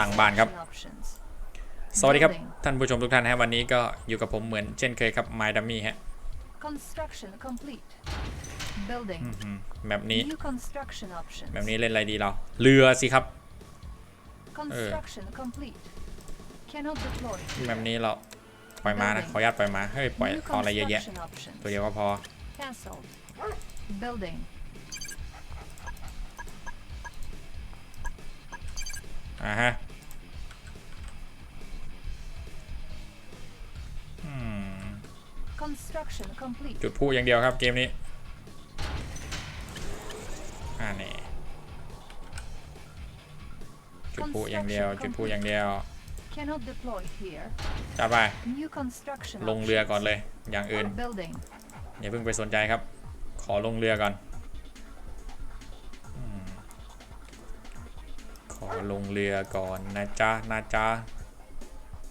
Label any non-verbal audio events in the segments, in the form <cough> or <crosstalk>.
ต่างบ้านครับ สวัสดีครับท่านผู้ชมทุกท่านฮะวันนี้ก็อยู่กับผมเหมือนเช่นเคยครับไมดัมมี่ฮะแบบนี้ แบบนี้เล่นอะไรดีเรา เรือสิครับ แบบนี้เราปล่อยมานะขออนุญาตปล่อยมาเฮ้ยปล่อยขออะไรเยอะแยะ ตัวเดียวก็พอ Building. อ่าฮะจุดพูอย่างเดียวครับ เกมนี้อ่านี่จุดพูอย่างเดียว จุดพูอย่างเดียวจัไป ลงเรือก่อนเลย อย่างอื่นอย่าเพิ่งไปสนใจครับ ขอลงเรือก่อนลงเรือก่อนนะจ๊ะ นะจ๊ะ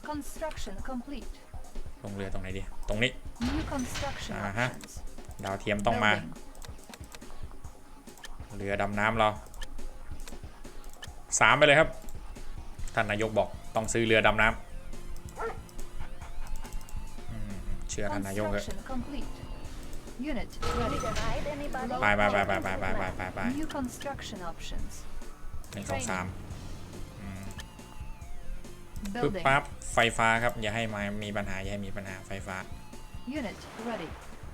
Construction complete ลงเรือตรงไหนดี ตรงนี้ New construction อ่าฮะ ดาวเทียมต้องมา เรือดำน้ำเราสามไปเลยครับ ท่านนายกบอกต้องซื้อเรือดำน้ำเชื่อท่านนายกเลยไปไปไปไปไปไปไปไปปหนึ่งสองสามปึ๊บ Building. ปั๊บไฟฟ้าครับอย่าให้มามีปัญหาอย่าให้มีปัญหาไฟฟ้า Unit ready.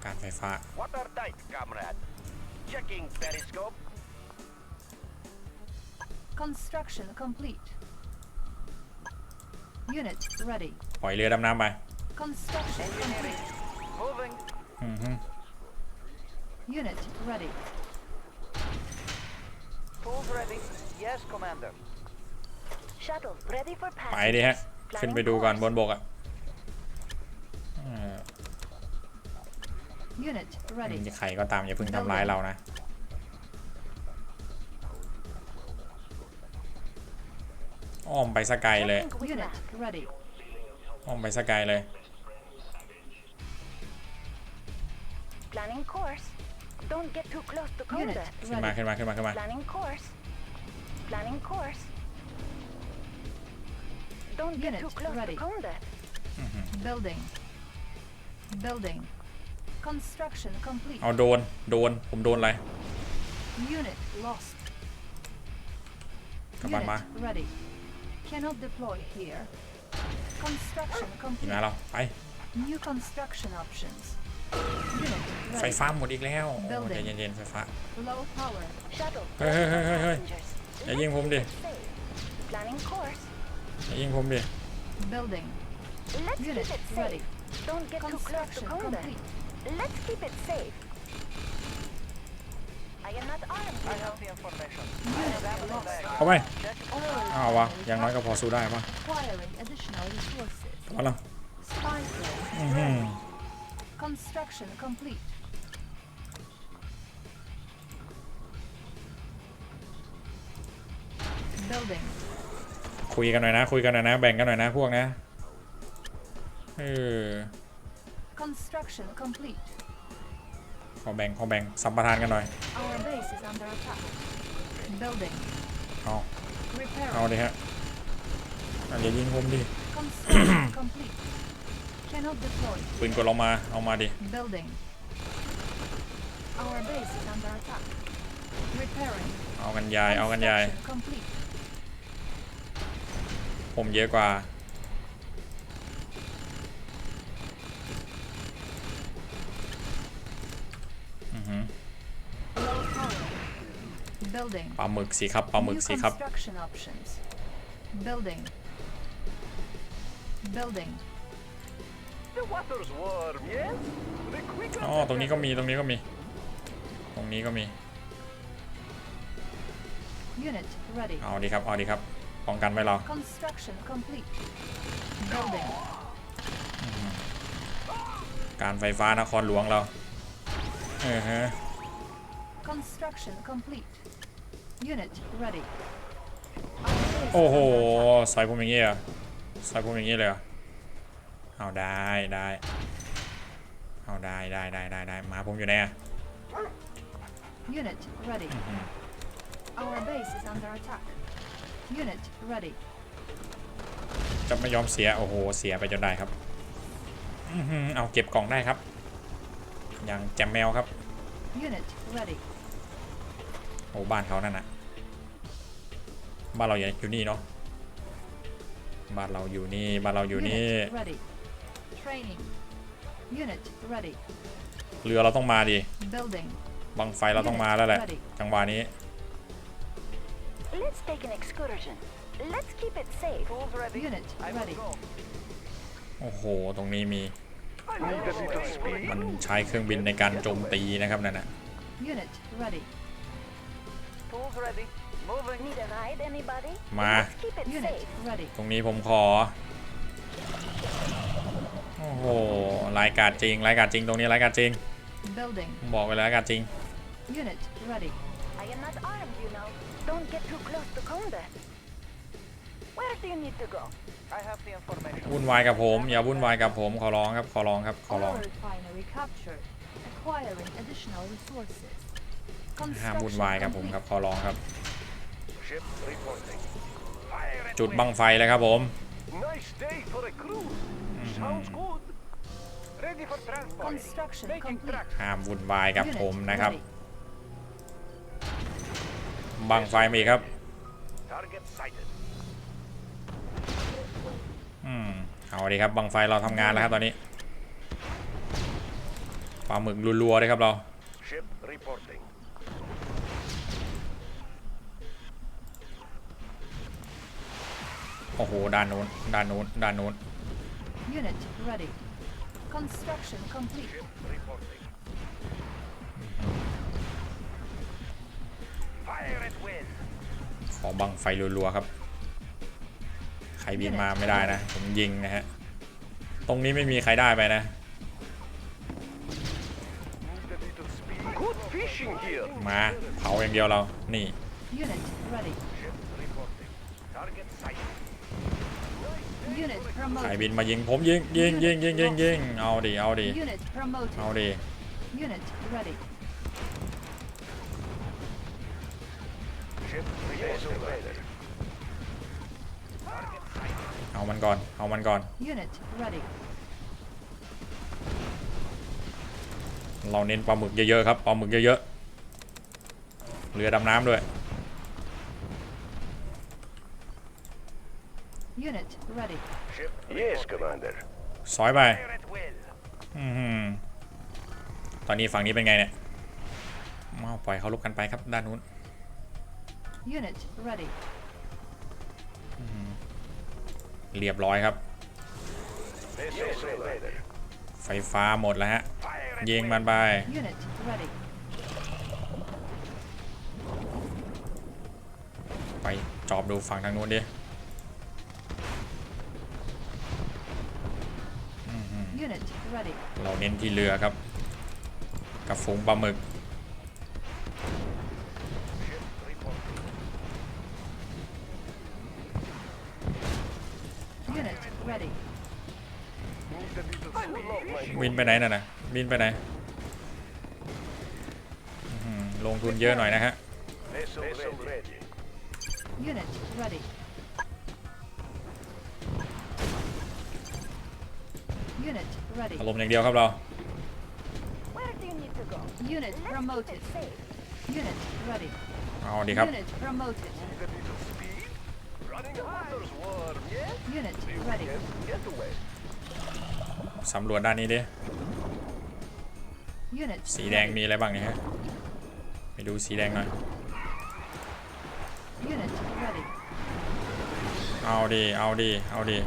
การไฟฟ้า Water tight, comrade. Checking periscope. Construction complete. Unit ready. ปล่อยเรือดำน้ำไป Construction complete. Moving. อือฮึ Unit ready. Tools ready. Yes, commander. ไปดิฮะ ขึ้นไปดูก่อนบนบกอ่ะมีใครก็ตามอย่าเพิ่งทำร้ายเรานะ อ้อมไปสกายเลย อ้อมไปสกายเลยขึ้นมาขึ้นมาขึ้นมาขึ้นมา Don't get Unit too close ready. to combat. Mm -hmm. Building. Building. Construction complete. เอาโดนโดนผมโดนอะไร oh, Unit lost. กลับบ้านมา Unit ready. Cannot deploy here. Construction เห็น <gasps> complete. ไหมเราไป New construction options. Unit ไฟ ready. ฟ้าหมดอีกแล้วโอ้ใจเย็นๆไฟฟ้า oh, Low power. Shuttle. Hey, hey, hey, hey, hey. passengers. อย่ายิงผมดิ Safe. Planning course. Building. Let's keep it safe. ready. Don't get too close to the Conda. Let's keep it safe. I am not armed, you know. Unit lost. Construction complete. Building. คุยกันหน่อยนะคุยกันหน่อยนะแบ่งกันหน่อยนะพวกนะเออขอแบ่งขอแบ่งสัมปทานกันหน่อยเอาเอาดิฮะอันอย่ายิงผมดิปืนกดลงมาเอามาดิเอากันใหญ่เอากันใหญ่ผมเยอะกว่าปลาหมึกสิครับปลาหมึกสิครับโอ้ตรงนี้ก็มี ตรงนี้ก็มี ตรงนี้ก็มีเอาดีครับ เอาดีครับป้องกันไว้เราการไฟฟ้านครหลวงเราเออฮะโอ้โหใส่ผมอย่างี้เหรอใส่ผมอย่างี้เลยเหรอเอาได้ได้เอาได้ได้ได้ได้ได้มาผมอยู่ไหนอะ Unit ready. Our base is under attack. Unit ready. จะไม่ยอมเสียโอ้โหเสียไปจนได้ครับเอาเก็บกล่องได้ครับอย่างแจมแมวครับ Unit ready. โอ้บ้านเขานั่นนะบ้านเราอยู่นี่เนาะบ้านเราอยู่นี่บ้านเราอยู่นี่ Unit Training. Unit ready. เรือเราต้องมาดิ Building. บังไฟเราต้องมาแล้วแหละจังหวะนี้ Let's take an excursion. Let's keep it safe. Over e v e y unit. I'm ready. โอ้โหตรงนี้มีมันใช้เครื่องบินในการโจมตีนะครับนั่นน่ะมาตรงนี้ผมขอโอ้โหรายการจริงรายการจริงตรงนี้รายการจริงบอกไปแล้วรายการจริง I am not armed, you know. Don't get too close to Konda. Where do you need to go? I have the information. วุ่นวายกับผม อย่าวุ่นวายกับผมขอร้องครับขอร้องครับขอร้องห้ามวุ่นวายกับผมครับขอร้องครับ จุดบังไฟเลยครับผมห้ามวุ่นวายกับผมนะครับบังไฟมอีกครับ อืม เอาดีครับบังไฟเราทำงานแล้วครับตอนนี้ปลาหมึกรัวๆเลยครับเรา โอ้โหด้านนู้นด้านนู้นด้านนู้นขอบังไฟรัวๆครับ ใครบินมาไม่ได้นะ ผมยิงนะฮะ ตรงนี้ไม่มีใครได้ไปนะ มาเผาอย่างเดียวเรา นี่ ใครบินมายิงผมยิงยิงยิงยิงยิงยิงเอาดิเอาดิเอาดิันก่อนเอามันก่อน เราเน้นปลาหมึกเยอะๆครับปลาหมึกเยอะๆ เรือดำน้ำด้วยซอยไปตอนนี้ฝั่งนี้เป็นไงเนี่ยมาปล่อยเขาลุกกันไปครับ ด้านนู้นเรียบร้อยครับไฟฟ้าหมดแล้วฮะยิงมันไปไปจอบดูฝั่งทางนู้นดิเราเน้นที่เรือครับกระฝูงปลาหมึกไปไหนน่ะนะบินไปไหนลงทุนเยอะหน่อยนะฮะอารมณ์อย่างเดียวครับเราเอาดีครับ u สำรวจด้านนี้ดิ สีแดงมีอะไรบ้างเนี่ยฮะไปดูสีแดงหน่อย เอาดีเอาดีเอาดี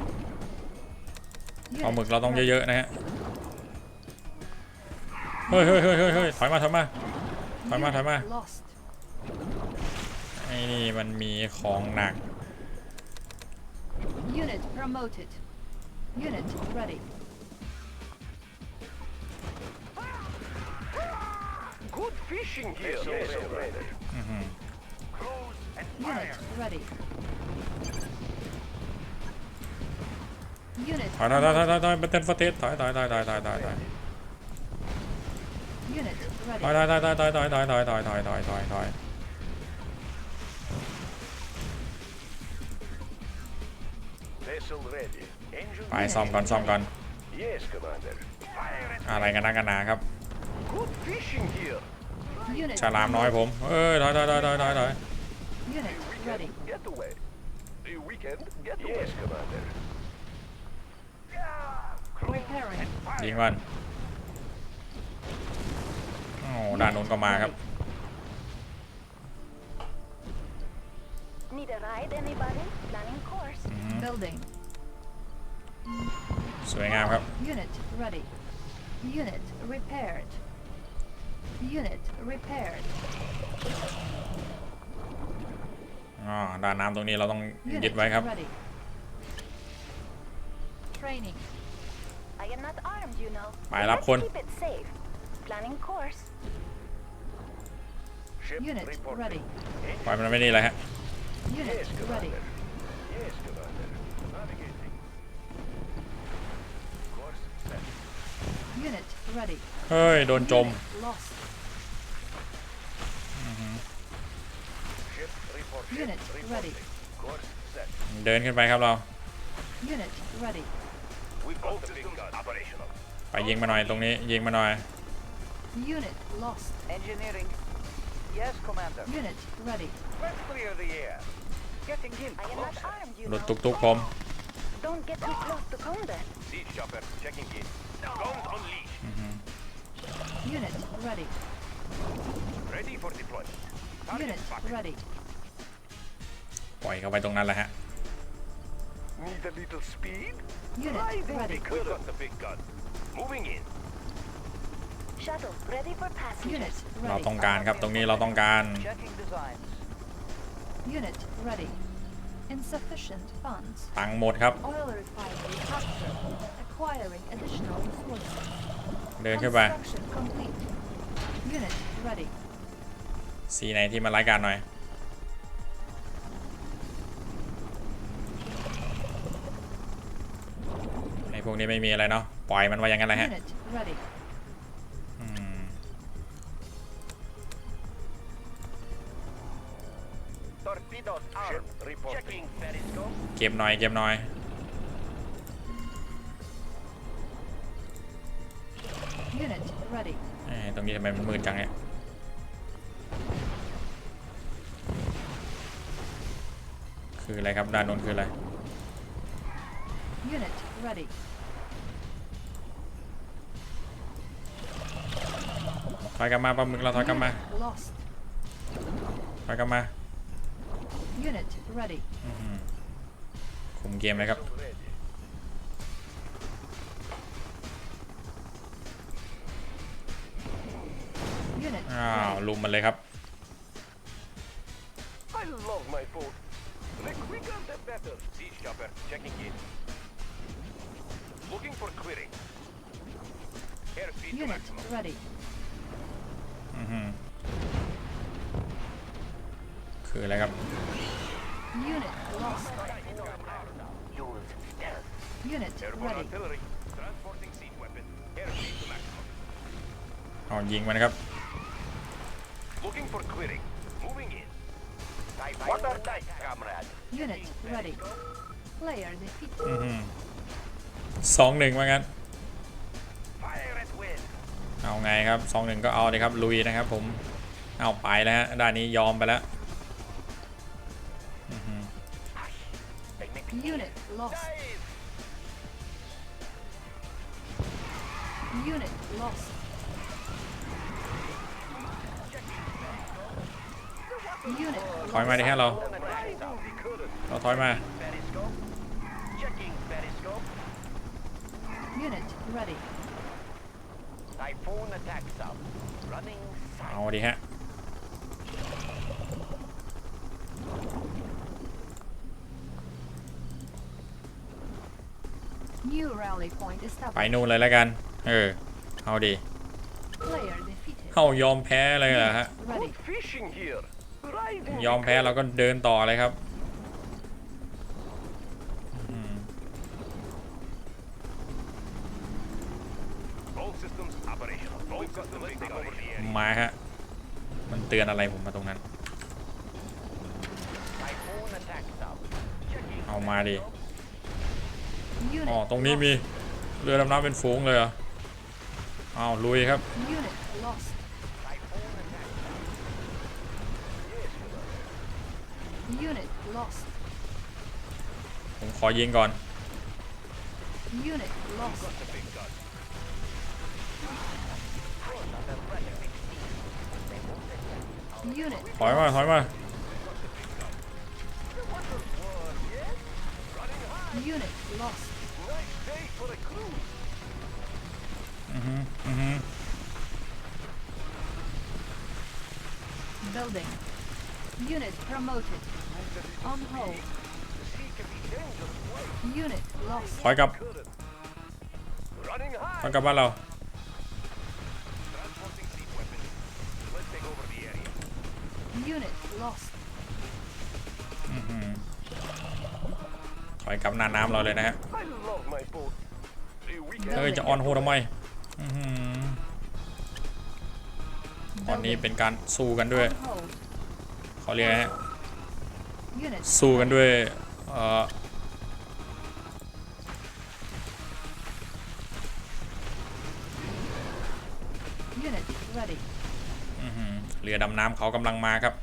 เอาหมึกเราต้องเยอะๆนะฮะเฮ้ยเฮ้ยเฮ้ยเฮ้ยถอยมา ถอยมา ถอยมา ถอยมาไอ้นี่มันมีของหนัก Unit promoted. Unit ready. Fishing gear. Missile ready. Close and fire. Unit ready. Unit ถอยถอยถอยถอยถอยถอยเป็นเทนฟอร์เทสถอยถอยถอยถอยถอยถอยถอย unit ถอย ready. ถอยถอยถอยถอยถอยถอยถอยถอยถอยถอยถอยถอยไป Engine. ซ่อมก่อนซ่อมก่อน Yes, Commander. Fire อะไรกันนักกันหนาครับ Good fishing gear. ฉลามน้อยผมเอ้ยถอยถอยถอยถอยถอยถอย Unit ready. Getaway. The weekend getaway. Yes, Commander. Repairing. ยิงมันโอ้ด้านโน้นก็มาครับ Need a ride, anybody? Planning course. Building. สวยงามครับ Unit ready. Unit repaired. Unit repaired. อ๋อด่านน้ำตรงนี้เราต้องยึด Unit ไว้ครับ ready. Training. I am not armed, you know. ไปรับคน Let's keep it safe. Planning course. Ship Unit reporting. ready. ปล่อยมันไม่นี่เลยฮะ Unit Yes, ready. Commander. Yes, Commander. Navigating. Course set. Unit เฮ้ยโดนจม Ship report. Ship Unit ready. reporting. Course set. เดินขึ้นไปครับเรา Unit ready. We've got the big gun. Operational. ไปยิงมาหน่อยตรงนี้ยิงมาหน่อย Unit lost. Engineering. Yes, Commander. Unit ready. Let's clear the air. Getting in. I am not armed, you รถตุกตุกๆผม Don't get too close to combat. s e e d chopper checking in. Guns unleashed. Unit ready. Ready for deployment. t a r g e t Unit marked. ready. ปล่อยเข้าไปตรงนั้นแหละฮะ Need a little speed? Unit ready. w e got the big gun. Moving in. Shuttle ready for p a s s a g Unit เราต้องการครับตรงนี้เราต้องการ Checking designs. Unit ready. ตังหมดครับเดินเข้าไปสีไหนที่มาไล่การหน่อยในพวกนี้ไม่มีอะไรเนาะ ปล่อยมันไว้ยังไง้นเฮะเก็บหน่อยเก็บหน่อยตรงนี้ทำไมมันมืดจังเนี่ย คืออะไรครับด้านนน้นคืออะไร Unit ready. ถอยกลับมาปะมึงเราถอยกลับมาถอยกลับมาคุมเกมไหมครับอ้าวลุมมันเลยครับคืออะไรครับ Unit lost. Unit ready. อ๋อยิงมันนะครับ Looking for clearing. Moving in. Water tight, comrade. Unit ready. Player defeated. อื้อหือสองหนึ่งว่างั้น Fire at will. เอาไงครับสองหนึ่งก็เอาเลยครับลุยนะครับผมเอาไปแล้วฮะด้านนี้ยอมไปแล้ว Unit lost. Unit lost. Unit lost. ถอยมาดิฮะเราเราถอยมา Unit ready. เอาดิฮะไปนู่นเลยแล้วกัน เออเอาดีเข้ายอมแพ้เลยเหรอฮะยอมแพ้เราก็เดินต่อเลยครับมาฮะมันเตือนอะไรผมมาตรงนั้นเอามาดิอ๋อ ตรงนี้มีเรือดำน้ำเป็นฝูงเลยอ่ะอ้าวลุยครับผมขอยิงก่อนถอยมาถอยมา Unit lost. building. Unit promoted. On hold. Unit lost. ถอยกลับถอยกับบ้านเราถอยกลับหน้าน้ำเราเลยนะฮะเธอจะออนโฮทำไมตอนนี้เป็นการสู้กันด้วยาเรียกฮะสู้กันด้วยเออเรือดำน้ำเขากำลังมาครับ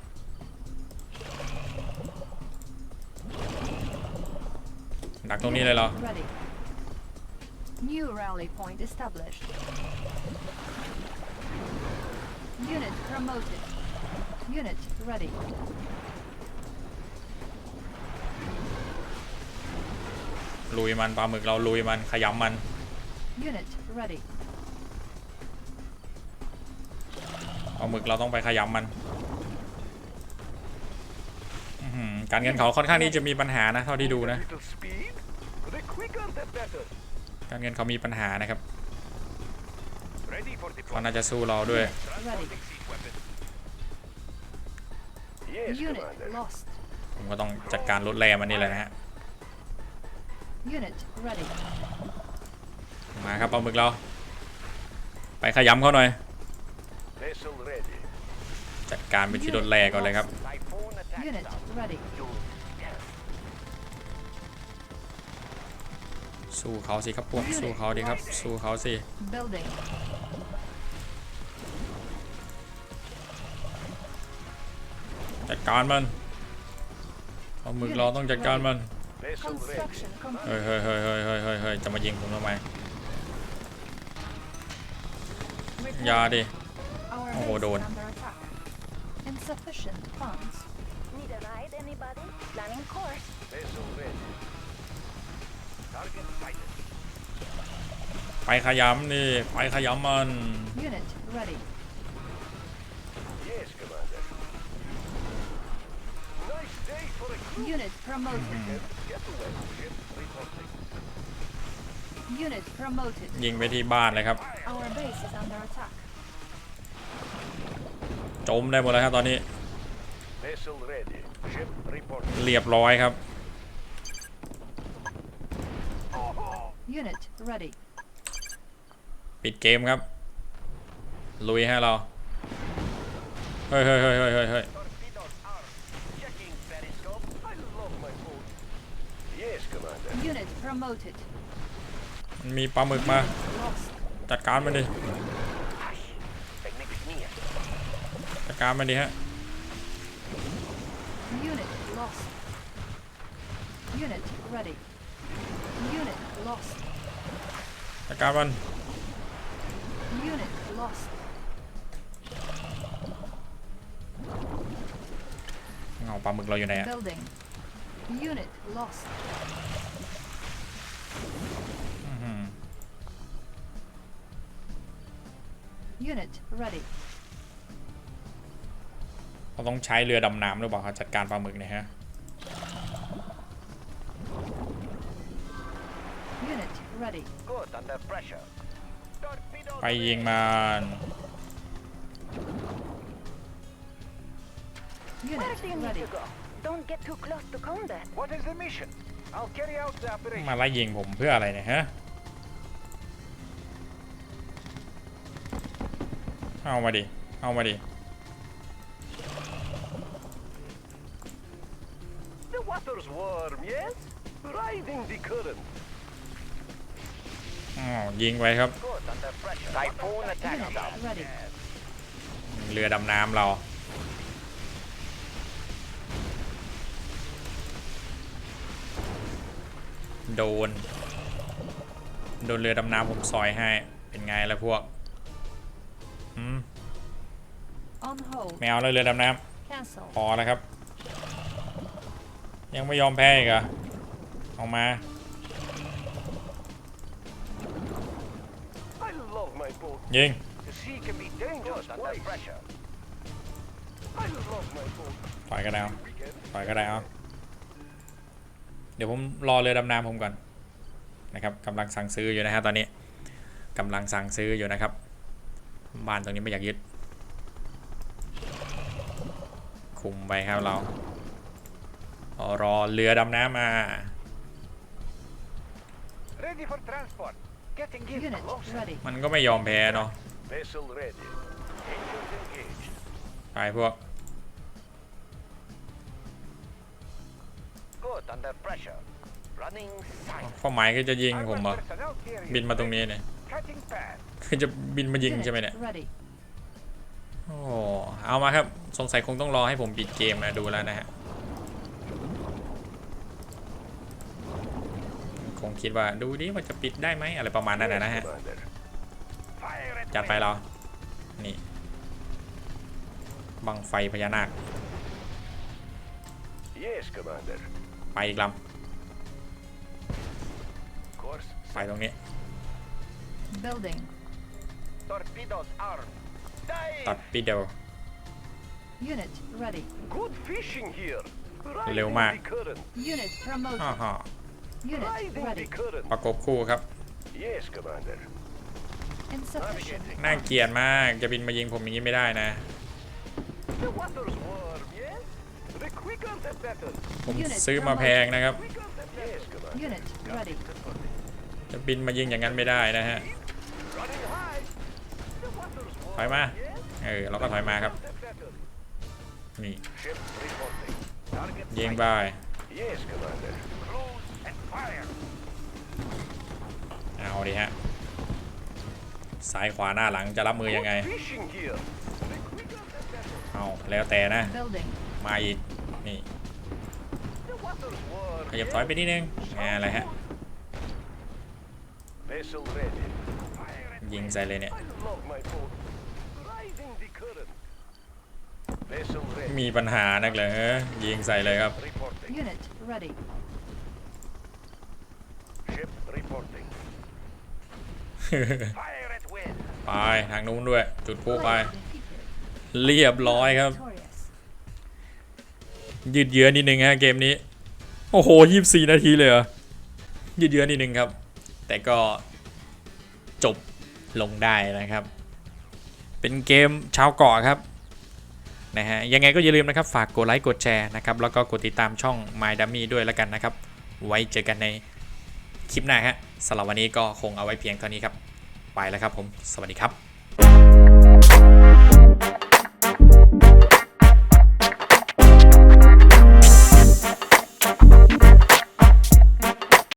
ดักตรงนี้เลยเหรอ New rally point established. Unit promoted. Unit ready. ลุยมันปลาหมึกเราลุยมันขยำมัน Unit ready. ปลาหมึกเราต้องไปขยำมันการเงินเขาค่อนข้างที่จะมีปัญหานะเท่าที่ดูนะ การเงินเขามีปัญหานะครับเขาน่าจะสู้เราด้วยผมก็ต้องจัดการรถแรมันนี่แหละนะฮะมาครับปลาหมึกเราไปขยำเขาหน่อยจัดการไปที่รถแรก่อนเลยครับสู้เขาสิครับพวกสู้เขาดีครับสู้เขาสิจัดการมันเอามืกรอต้องจัดการมัน เฮ้ยเฮ้ยเฮ้ยเฮ้ยเฮ้ยเฮ้ยจะมายิงผมทำไมยาดิโอ้โห โดนไปขยำนี่ ไปขยำมันยิงไปที่บ้านเลยครับจมได้หมดแล้วครับตอนนี้เรียบร้อยครับ ปิดเกมครับ ลุยให้เรา เฮ้ยเฮ้ยเฮ้ยเฮ้ยเฮ้ยมีปลาหมึกมาจัดการมันดิจัดการมันดิฮะจัดการมันเงาปลาหมึกเราอยู่ไหนอะ Unit lost. อื้อหือ Unit ready. เราต้องใช้เรือดำน้ำหรือเปล่าครับจัดการปลาหมึกเนี่ยฮะ Unit ready. Good under pressure. Torpedo ไปยิงมัน Unit ready. Unit ready. Don't get too close to combat. What is the mission? I'll carry out the operation. มาไล่ยิงผมเพื่ออะไรเนี่ยฮะ เอามาดิ เอามาดิ The water's warm, yes? Riding the current. อ๋อยิงไปครับ Good, under pressure. Typhoon attack. Ready. เรือดำน้ำเราโดนโดนเรือดำน้ำผมซอยให้เป็นไงล่ะพวกแมวเแล้วเรือดำน้ำพอแล้วครับ ยังไม่ยอมแพ้อีกเหรอออกมายิงปล่อยก็ได้เอปล่อยก็ได้เอเดี๋ยวผมรอเรือดำน้ำผมก่อนนะครับกำลังสั่งซื้ออยู่นะฮะตอนนี้กำลังสั่งซื้ออยู่นะครับบ้านตรงนี้ไม่อยากยึดคุมไปครับเรารอเรือดำน้ำมามันก็ไม่ยอมแพ้เนาะไปพวกข้อหมายก็จะยิงผมเหรบินมาตรงนี้เนี่ยคือจะบินมายิงใช่ไหมเนี่ยโอ้เอามาครับสงสัยคงต้องรอให้ผมปิดเกมนะดูแล้วนะฮะคงคิดว่าดูดิว่าจะปิดได้ไหมอะไรประมาณนั้นนะฮะจัดไปเรานี่บังไฟพญานาคไปอีกลำไปตรงนี้ building torpedoes armed torpedo unit ready good fishing here เร็วมากฮ่าฮ่าประกบคู่ครับน่าเกลียดมาก จะบินมายิงผมอย่างนี้ไม่ได้นะผมซื้อมาแพงนะครับ จะบินมายิงอย่างนั้นไม่ได้นะฮะถอยมา เออเราก็ถอยมาครับ นี่ยิงไปเอาดิฮะ ซ้ายขวาหน้าหลังจะรับมือยังไงเอาแล้วแต่นะ มาอีกนี่ขยับถอยไปนิดนึงอะไรฮะ ยิงใส่เลยเนี่ย มีปัญหานักเลยฮะยิงใส่เลยครับ ไปทางนู้นด้วยจุดพูไป เรียบร้อยครับยืดเยื้อนิดนึงฮะเกมนี้ โอ้โหยี่สี่นาทีเลยเหรอยืดเยื้อนิดนึงครับ แต่ก็จบลงได้นะครับ เป็นเกมชาวเกาะครับ นะฮะ ยังไงก็อย่าลืมนะครับ ฝากกดไลค์ กดแชร์นะครับ แล้วก็กดติดตามช่อง My Dummy ด้วยแล้วกันนะครับ ไว้เจอกันในคลิปหน้าฮะสำหรับวันนี้ก็คงเอาไว้เพียงเท่านี้ครับ ไปแล้วครับ ผม สวัสดีครับ